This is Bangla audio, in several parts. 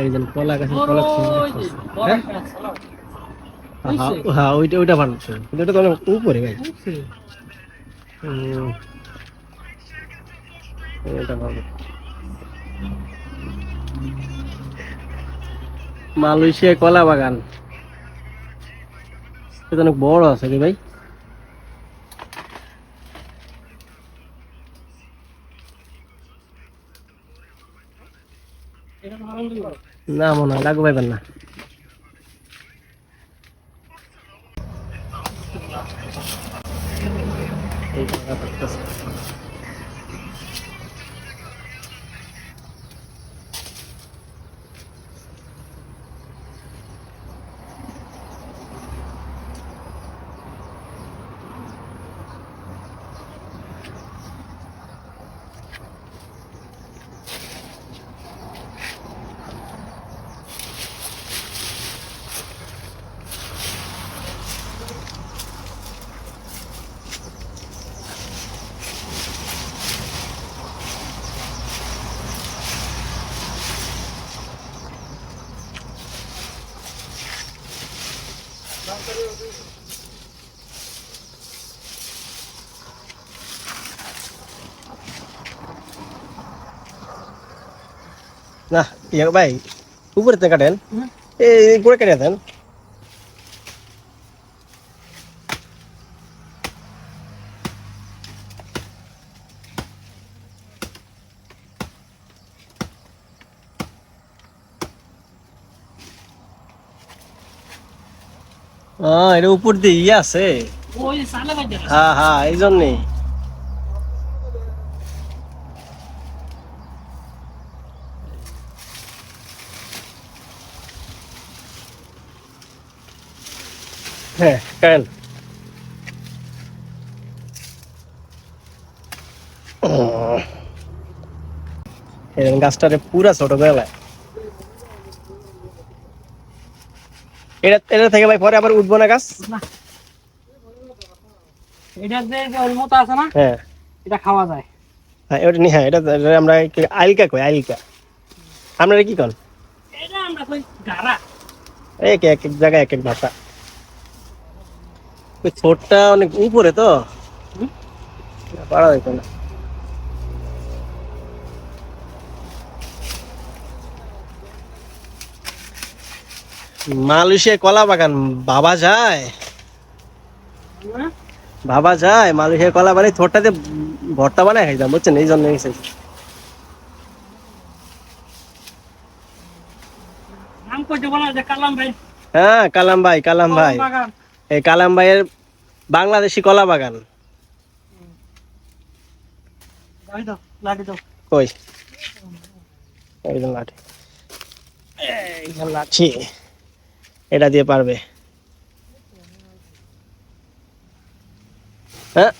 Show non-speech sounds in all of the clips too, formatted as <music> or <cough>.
এই যে কলা গাছের কলা হ্যাঁ? ওইটা ওইটা ভালো ছিল। কিন্তু ওটা তো উপরে ভাই। ভালো মালয়েশিয়া কলা বাগান। এটা অনেক বড় আছে রে ভাই এটা তো ভালো লাগল। না মনে হয় লাগু পাইবেন না এই যে ব্যাপারটা আছে। না ইয়ে ভাই উপরে থেকে কাটেন। এই করে কেটে দেন আহ, এটা উপর দিয়ে ইয়ে আছে। ওই যে সালে বাজে আছে। হ্যাঁ হ্যাঁ এই জন্যই। হ্যাঁ কেন এরকম গাছটারে পুরা ছোট বেলায় এটা এটা থেকে ভাই পরে আবার উঠবো না গাছ? এটা যে যে ওর মতো আছে না হ্যাঁ। এটা খাওয়া যায়। হ্যাঁ ওটা নি হ্যাঁ এটা এটা আমরা আইলকা কই আইলকা? আপনারা কি কন? এটা আমরা কই গারা এক এক এক জায়গায় এক এক ভাষা। ওই ছোটটা অনেক উপরে তো? পারা না। মালয়েশিয়া কলা বাগান। বাবা যায়। হ্যাঁ? বাবা যায় মালয়েশিয়া কলা বাগানে। ছোটটাতে ভর্তা বানায় খাইতাম বুঝছেন? এই জন্য হ্যাঁ কালাম ভাই কালাম ভাই। এই কালাম ভাইয়ের বাংলাদেশি কলা বাগান। কই? লাঠি। লাঠি। এটা দিয়ে পারবে। হ্যাঁ।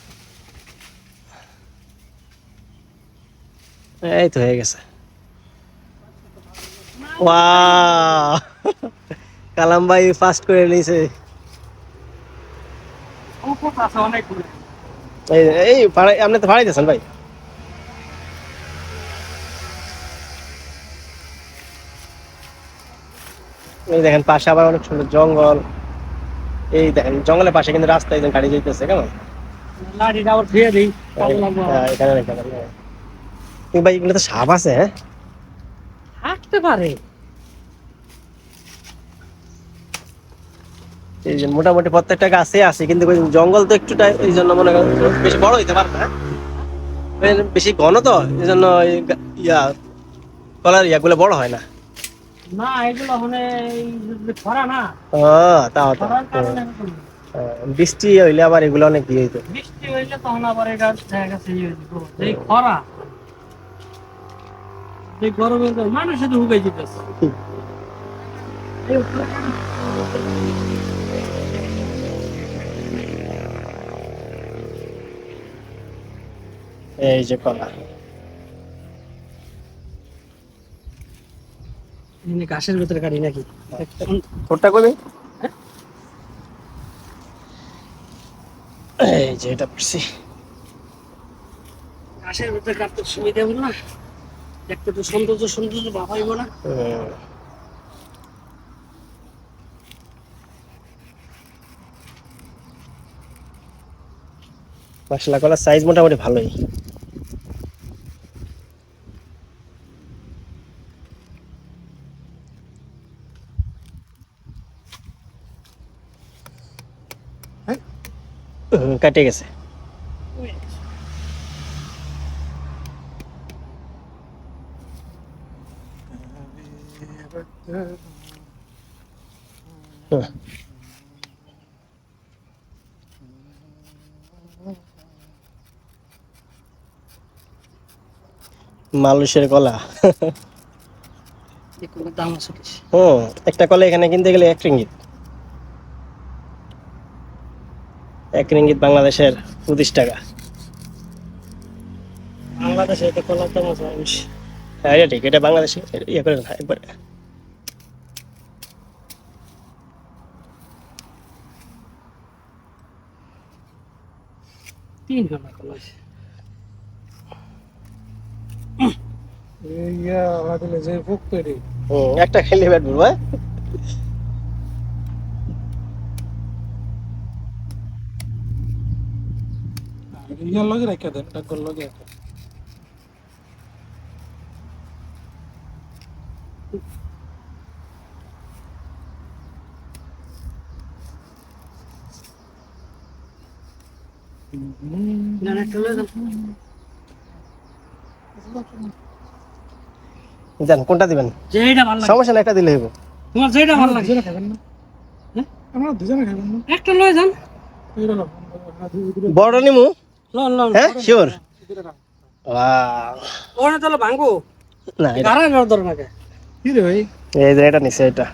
এই তো হয়ে গেছে। কালাম ভাই ফাস্ট করে নিয়েছে। এই আপনি তো ভাড়াই দিয়েছেন ভাই। এই দেখেন পাশে আবার অনেক সুন্দর জঙ্গল। এই দেখেন জঙ্গলের পাশে কিন্তু রাস্তায় একজন গাড়ি যাইতেছে কেমন। হ্যাঁ, হ্যাঁ। কিন্তু ভাই এগুলো তো সাপ আছে হ্যাঁ? থাকতে পারে। এই যে মোটামুটি প্রত্যেকটা গাছে আছে কিন্তু জঙ্গল তো একটুটা এই জন্য মনে করেন বেশি বড় হইতে পারে না বেশি ঘন তো এই জন্য ইয়া কলার ইয়াগুলো বড় হয় না। না এগুলো মানে এই খরা না। ও তাও তো। বৃষ্টি হইলে আবার এগুলো অনেক ইয়ে হইতো। বৃষ্টি হইলে তখন আবার এটা গেছে ইয়ে হয়ে যেত। খরা যে গরমে তো মানুষ শুধু হুকাই যেতেছে এই এই যে কলা। ভেতরে গাড়ি নাকি? হ্যাঁ। এই যে এটা পারছি ভেতরে কাটতে সুবিধা না। দেখতে তো সৌন্দর্য সৌন্দর্য বাবা হইব না মাসালা সাইজ মোটামুটি ভালোই। হুম, <laughs> কাটে গেছে। হুম। <laughs> মালুষের কলা। একটা কলা এখানে কিনতে গেলে এক রিঙ্গিত। এক রিঙ্গিত বাংলাদেশের পঁচিশ টাকা। বাংলাদেশে এটা কলার দাম আছে হ্যাঁ এটা ঠিক এটা বাংলাদেশে ইয়ে করে না একবার। তিন খানা কলা। আছে ইয়া আলাদা যে ফুক তৈরি। হুম একটা খেলে ব্যাট বলব হ্যাঁ? ইয়ার লগে রাখা দেন ডাকর লগে রাখা না না চলে যান জান কোনটা দিবেন? যেটা ভালো লাগে। সমস্যা একটা দিলে হইব। তোমার যেটা ভালো লাগে। দুজনে খাবেন না। হ্যাঁ? আমরা দুজনে খাবেন না। একটা লয়ে যান। নিমু? হ্যাঁ শিওর? ওরা তাহলে ভাঙবো? না এটা এই যে এটা নিছে এটা।